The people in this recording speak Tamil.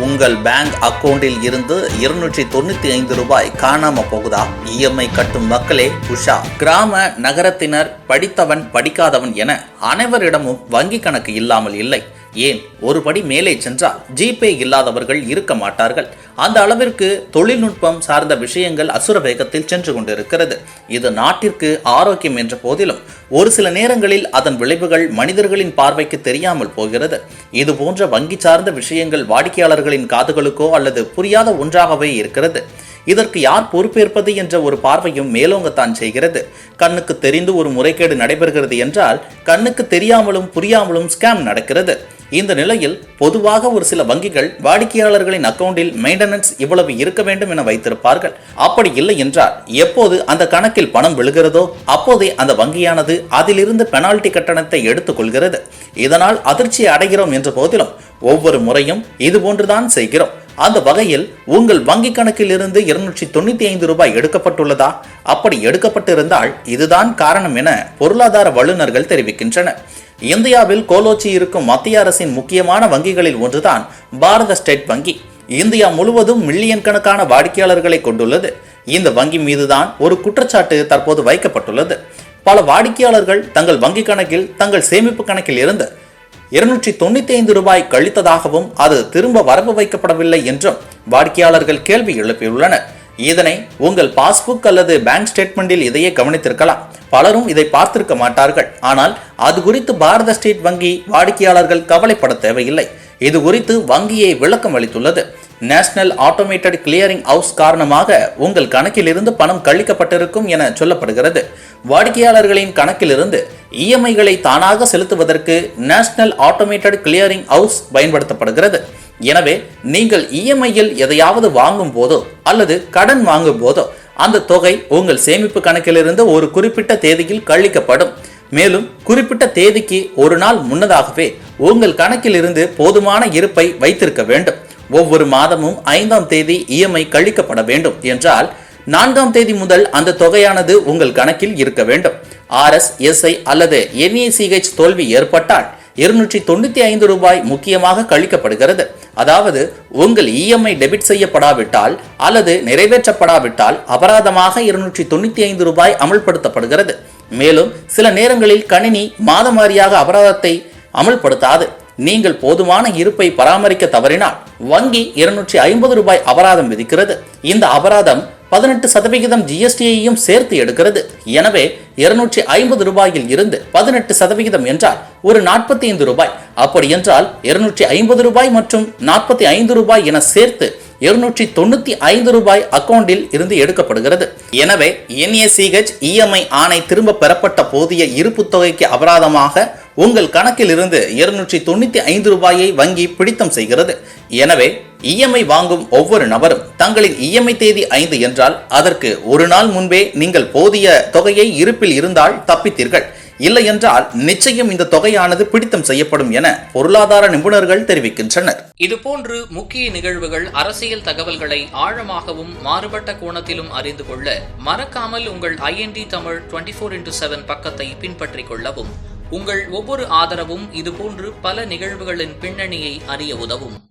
உங்கள் பேங்க் அக்கவுண்டில் இருந்து இருநூற்றி தொண்ணூற்றி ஐந்து ரூபாய் காணாம போகுதா? இஎம்ஐ கட்டும் மக்களே உஷா. கிராம நகரத்தினர் படித்தவன் படிக்காதவன் என அனைவரிடமும் வங்கி கணக்கு இல்லாமல் இல்லை. ஏன்? ஒரு படி மேலே சென்றால் ஜிபே இல்லாதவர்கள் இருக்க மாட்டார்கள். அந்த அளவிற்கு தொழில்நுட்பம் சார்ந்த விஷயங்கள் அசுர வேகத்தில் சென்று கொண்டிருக்கிறது. இது நாட்டிற்கு ஆரோக்கியம் என்ற போதிலும் ஒரு சில நேரங்களில் அதன் விளைவுகள் மனிதர்களின் பார்வைக்கு தெரியாமல் போகிறது. இது போன்ற வங்கி சார்ந்த விஷயங்கள் வாடிக்கையாளர்களின் காதுகளுக்கோ அல்லது புரியாத ஒன்றாகவே இருக்கிறது. இதற்கு யார் பொறுப்பேற்பது என்ற ஒரு பார்வையும் மேலோங்கத்தான் செய்கிறது. கண்ணுக்கு தெரிந்து ஒரு முறைகேடு நடைபெறுகிறது என்றால் கண்ணுக்கு தெரியாமலும் புரியாமலும் ஸ்கேம் நடக்கிறது. இந்த நிலையில் பொதுவாக ஒரு சில வங்கிகள் வாடிக்கையாளர்களின் அக்கவுண்டில் மெயின்டெனன்ஸ் இவ்வளவு இருக்க வேண்டும் என வைத்திருப்பார்கள். அப்படி இல்லை என்றால் எப்போது அந்த கணக்கில் பணம் விழுகிறதோ அப்போதே அந்த வங்கியானது அதிலிருந்து பெனால்டி கட்டணத்தை எடுத்துக்கொள்கிறது இதனால் அதிர்ச்சி அடைகிறோம் என்ற போதிலும் ஒவ்வொரு முறையும் இது போன்றுதான் செய்கிறோம். அந்த வகையில் உங்கள் வங்கி கணக்கில் இருந்து இருநூற்றி தொண்ணூத்தி ஐந்து ரூபாய் எடுக்கப்பட்டுள்ளதா? அப்படி எடுக்கப்பட்டிருந்தால் இதுதான் காரணம் என பொருளாதார வல்லுநர்கள் தெரிவிக்கின்றனர். இந்தியாவில் கோலோச்சி இருக்கும் மத்திய அரசின் முக்கியமான வங்கிகளில் ஒன்றுதான் பாரத ஸ்டேட் வங்கி. இந்தியா முழுவதும் மில்லியன் கணக்கான வாடிக்கையாளர்களை கொண்டுள்ளது. இந்த வங்கி மீதுதான் ஒரு குற்றச்சாட்டு தற்போது வைக்கப்பட்டுள்ளது. பல வாடிக்கையாளர்கள் தங்கள் வங்கி கணக்கில் தங்கள் சேமிப்பு கணக்கில் இருந்து இருநூற்றி தொண்ணூத்தி ஐந்து ரூபாய் கழித்ததாகவும் அது திரும்ப வரவு வைக்கப்படவில்லை என்றும் வாடிக்கையாளர்கள் கேள்வி எழுப்பியுள்ளனர். இதனை உங்கள் பாஸ்புக் அல்லது பேங்க் ஸ்டேட்மெண்டில் இதையே கவனித்திருக்கலாம். பலரும் இதை பார்த்திருக்க மாட்டார்கள். ஆனால் அது குறித்து பாரத ஸ்டேட் வங்கி வாடிக்கையாளர்கள் கவலைப்பட தேவையில்லை. இது குறித்து வங்கியை விளக்கம் அளித்துள்ளது. நேஷனல் ஆட்டோமேட்டட் கிளியரிங் ஹவுஸ் காரணமாக உங்கள் கணக்கிலிருந்து பணம் கழிக்கப்பட்டிருக்கும் என சொல்லப்படுகிறது. வாடிக்கையாளர்களின் கணக்கிலிருந்து இஎம்ஐகளை தானாக செலுத்துவதற்கு நேஷனல் ஆட்டோமேட்டட் கிளியரிங் ஹவுஸ் பயன்படுத்தப்படுகிறது. எனவே நீங்கள் இஎம்ஐயில் எதையாவது வாங்கும் போதோ அல்லது கடன் வாங்கும் போதோ அந்த தொகை உங்கள் சேமிப்பு கணக்கிலிருந்து ஒரு குறிப்பிட்ட தேதியில் கழிக்கப்படும். மேலும் குறிப்பிட்ட தேதிக்கு ஒரு நாள் முன்னதாகவே உங்கள் கணக்கிலிருந்து போதுமான இருப்பை வைத்திருக்க வேண்டும். ஒவ்வொரு மாதமும் ஐந்தாம் தேதி இஎம்ஐ கழிக்கப்பட வேண்டும் என்றால் நான்காம் தேதி முதல் அந்த தொகையானது உங்கள் கணக்கில் இருக்க வேண்டும். ஆர்எஸ் எஸ்ஐ அல்லது என்ஏசிஹெச் தோல்வி ஏற்பட்டால் இருநூற்றி தொண்ணூத்தி ஐந்து ரூபாய் முக்கியமாக கழிக்கப்படுகிறது. அதாவது உங்கள் இஎம்ஐ டெபிட் செய்யப்படாவிட்டால் அல்லது நிறைவேற்றப்படாவிட்டால் அபராதமாக இருநூற்றி தொண்ணூத்தி ஐந்து ரூபாய் அமல்படுத்தப்படுகிறது. மேலும் சில நேரங்களில் கணினி மாதமாரியாக அபராதத்தை அமல்படுத்தாது. நீங்கள் போதுமான இருப்பை பராமரிக்க தவறினால் வங்கி இருநூற்றி ஐம்பது ரூபாய் அபராதம் விதிக்கிறது. இந்த அபராதம் பதினெட்டு சதவிகிதம் ஜிஎஸ்டியையும் சேர்த்து எடுக்கிறது. எனவே இருநூற்றி ஐம்பது ரூபாயில் இருந்து பதினெட்டு சதவிகிதம் என்றால் ஒரு நாற்பத்தி ஐந்து ரூபாய். அப்படி என்றால் இருநூற்றி ஐம்பது ரூபாய் மற்றும் நாற்பத்தி ஐந்து ரூபாய் என சேர்த்து இருநூற்றி தொண்ணூத்தி ஐந்து ரூபாய் அக்கவுண்டில் இருந்து எடுக்கப்படுகிறது. எனவே என்ஏசிஹெச் இஎம்ஐ ஆணை திரும்ப பெறப்பட்ட போதிய இருப்பு தொகைக்கு அபராதமாக உங்கள் கணக்கில் இருந்து இருநூற்றி தொண்ணூத்தி ஐந்து ரூபாயை வங்கி பிடித்தம் செய்கிறது. எனவே இஎம்ஐ வாங்கும் ஒவ்வொரு நபரும் தங்களின் இஎம்ஐ தேதி ஐந்து என்றால் அதற்கு ஒரு நாள் முன்பே நீங்கள் போதிய தொகையை இருப்பில் இருந்தால் தப்பித்தீர்கள். இல்லை என்றால் நிச்சயம் இந்த தொகையானது பிடித்தம் செய்யப்படும் என பொருளாதார நிபுணர்கள் தெரிவிக்கின்றனர். இதுபோன்று முக்கிய நிகழ்வுகள் அரசியல் தகவல்களை ஆழமாகவும் மாறுபட்ட கோணத்திலும் அறிந்து கொள்ள மறக்காமல் உங்கள் IND Tamil twenty four into seven பக்கத்தை பின்பற்றிக் கொள்ளவும். உங்கள் ஒவ்வொரு ஆதரவும் இதுபோன்று பல நிகழ்வுகளின் பின்னணியை அறிய உதவும்.